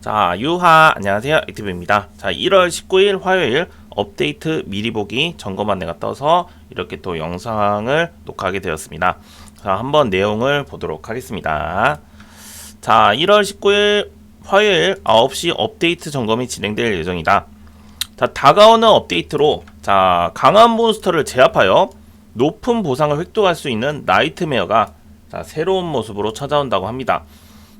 자, 유하 안녕하세요. 액티브입니다. 자, 1월 19일 화요일 업데이트 미리 보기 점검 안내가 떠서 이렇게 또 영상을 녹화하게 되었습니다. 자, 한번 내용을 보도록 하겠습니다. 자, 1월 19일 화요일 9시 업데이트 점검이 진행될 예정이다. 자, 다가오는 업데이트로 자, 강한 몬스터를 제압하여 높은 보상을 획득할 수 있는 나이트메어가 자, 새로운 모습으로 찾아온다고 합니다.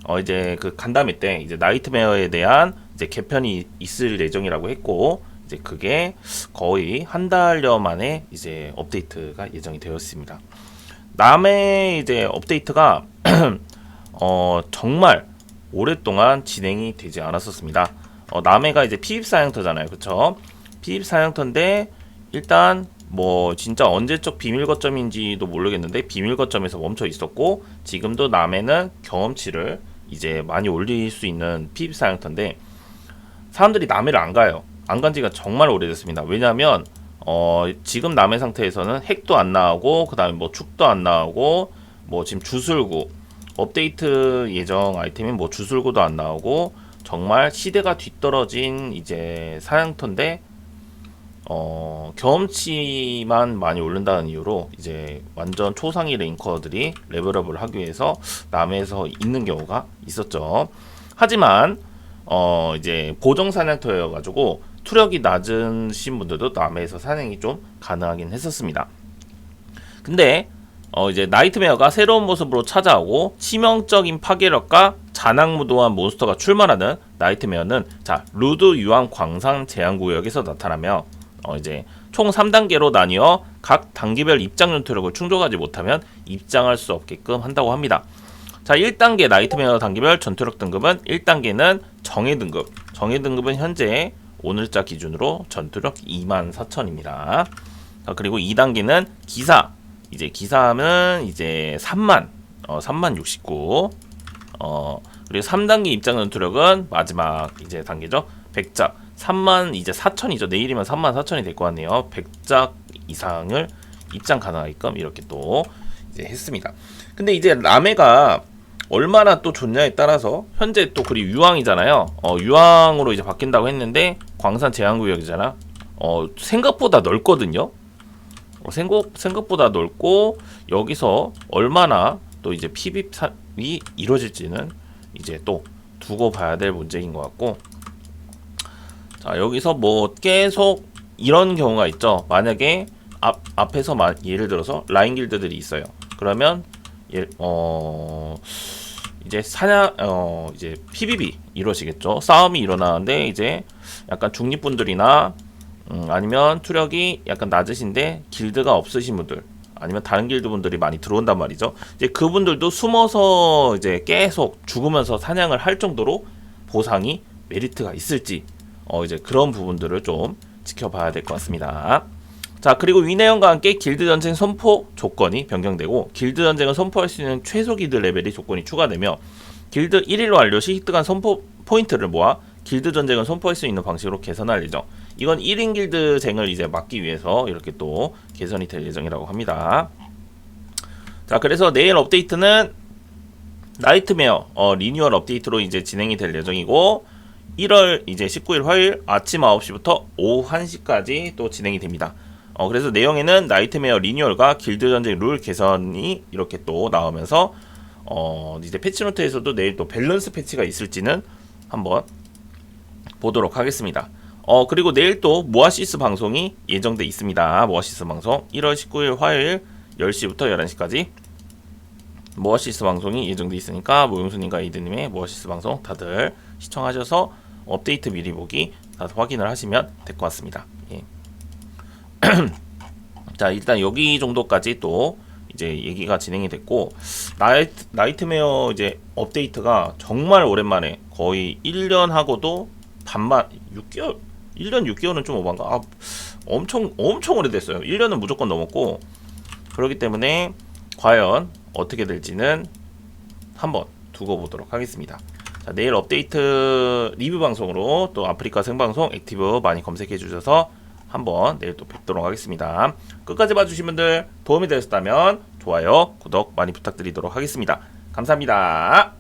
어 이제 그 간담회 때 이제 나이트메어에 대한 이제 개편이 있을 예정이라고 했고 이제 그게 거의 한 달여 만에 이제 업데이트가 예정이 되었습니다. 남의 이제 업데이트가 어 정말 오랫동안 진행이 되지 않았었습니다. 어 남해가 이제 피입 사양터잖아요. 그쵸? 피입 사양터인데 일단 뭐 진짜 언제적 비밀 거점인지도 모르겠는데 비밀 거점에서 멈춰 있었고 지금도 남해는 경험치를 이제 많이 올릴 수 있는 피입 사양터인데 사람들이 남해를 안 가요. 안 간 지가 정말 오래됐습니다. 왜냐하면 어 지금 남해 상태에서는 핵도 안 나오고 그다음에 뭐 축도 안 나오고 뭐 지금 주술구 업데이트 예정 아이템인 뭐 주술구도 안 나오고 정말 시대가 뒤떨어진 이제 사양터인데 어, 경험치만 많이 오른다는 이유로 이제 완전 초상위 랭커들이 레벨업을 하기 위해서 남에서 있는 경우가 있었죠. 하지만 어, 이제 보정 사냥터여 가지고 투력이 낮으신 분들도 남에서 사냥이 좀 가능하긴 했었습니다. 근데 어, 이제 나이트메어가 새로운 모습으로 찾아오고 치명적인 파괴력과 잔악무도한 몬스터가 출몰하는 나이트메어는 자 루드 유황 광산 제한 구역에서 나타나며 어 이제 총 3단계로 나뉘어 각 단계별 입장 연투력을 충족하지 못하면 입장할 수 없게끔 한다고 합니다. 자, 1단계 나이트메어 단계별 전투력 등급은 1단계는 정예 등급. 정예 등급은 현재 오늘자 기준으로 전투력 24,000입니다. 자, 그리고 2단계는 기사. 이제 기사는 이제 3만 어 3만 69. 어 그리고 3단계 입장 전투력은 마지막 이제 단계죠. 100작. 3만 이제 4천이죠. 내일이면 3만 4천이 될 것 같네요. 100작 이상을 입장 가능하게끔 이렇게 또 이제 했습니다. 근데 이제 남해가 얼마나 또 좋냐에 따라서 현재 또 그리 유황이잖아요. 어, 유황으로 이제 바뀐다고 했는데 광산 제한 구역이잖아. 어, 생각보다 넓거든요. 어, 생각 생각보다 넓고 여기서 얼마나 또 이제 PVP 이루어질지는 이제 또 두고 봐야 될 문제인 것 같고 자 여기서 뭐 계속 이런 경우가 있죠. 만약에 앞 앞에서 마, 예를 들어서 라인 길드들이 있어요. 그러면 예, 어 이제 사냥 어 이제 PVP 이루어지겠죠. 싸움이 일어나는데 이제 약간 중립분들이나 음, 아니면 투력이 약간 낮으신데 길드가 없으신 분들 아니면 다른 길드 분들이 많이 들어온단 말이죠. 이제 그분들도 숨어서 이제 계속 죽으면서 사냥을 할 정도로 보상이 메리트가 있을지 어 이제 그런 부분들을 좀 지켜봐야 될 것 같습니다. 자 그리고 위내연과 함께 길드 전쟁 선포 조건이 변경되고 길드 전쟁을 선포할 수 있는 최소 길드 레벨이 조건이 추가되며 길드 1일 완료 시 획득한 선포 포인트를 모아 길드 전쟁을 선포할 수 있는 방식으로 개선할 예정. 이건 1인 길드 쟁을 이제 막기 위해서 이렇게 또 개선이 될 예정이라고 합니다. 자 그래서 내일 업데이트는 나이트메어 어, 리뉴얼 업데이트로 이제 진행이 될 예정이고 1월 이제 19일 화요일 아침 9시부터 오후 1시까지 또 진행이 됩니다. 어, 그래서 내용에는 나이트메어 리뉴얼과 길드 전쟁 룰 개선이 이렇게 또 나오면서 어, 이제 패치노트에서도 내일 또 밸런스 패치가 있을지는 한번 보도록 하겠습니다. 어, 그리고 내일 또 모아시스 방송이 예정돼 있습니다. 모아시스 방송 1월 19일 화요일 10시부터 11시까지 모아시스 방송이 예정돼 있으니까 모용수님과 이드님의 모아시스 방송 다들 시청하셔서 업데이트 미리 보기 다들 확인을 하시면 될 것 같습니다. 예. 자 일단 여기 정도까지 또 이제 얘기가 진행이 됐고 나이트, 나이트메어 이제 업데이트가 정말 오랜만에 거의 1년 하고도 반만 6개월 1년 6개월은 좀 오반가 아, 엄청 엄청 오래됐어요 1년은 무조건 넘었고 그렇기 때문에 과연 어떻게 될지는 한번 두고 보도록 하겠습니다 자, 내일 업데이트 리뷰 방송으로 또 아프리카 생방송 액티브 많이 검색해 주셔서 한번 내일 또 뵙도록 하겠습니다. 끝까지 봐주신 분들 도움이 되셨다면 좋아요, 구독 많이 부탁드리도록 하겠습니다. 감사합니다.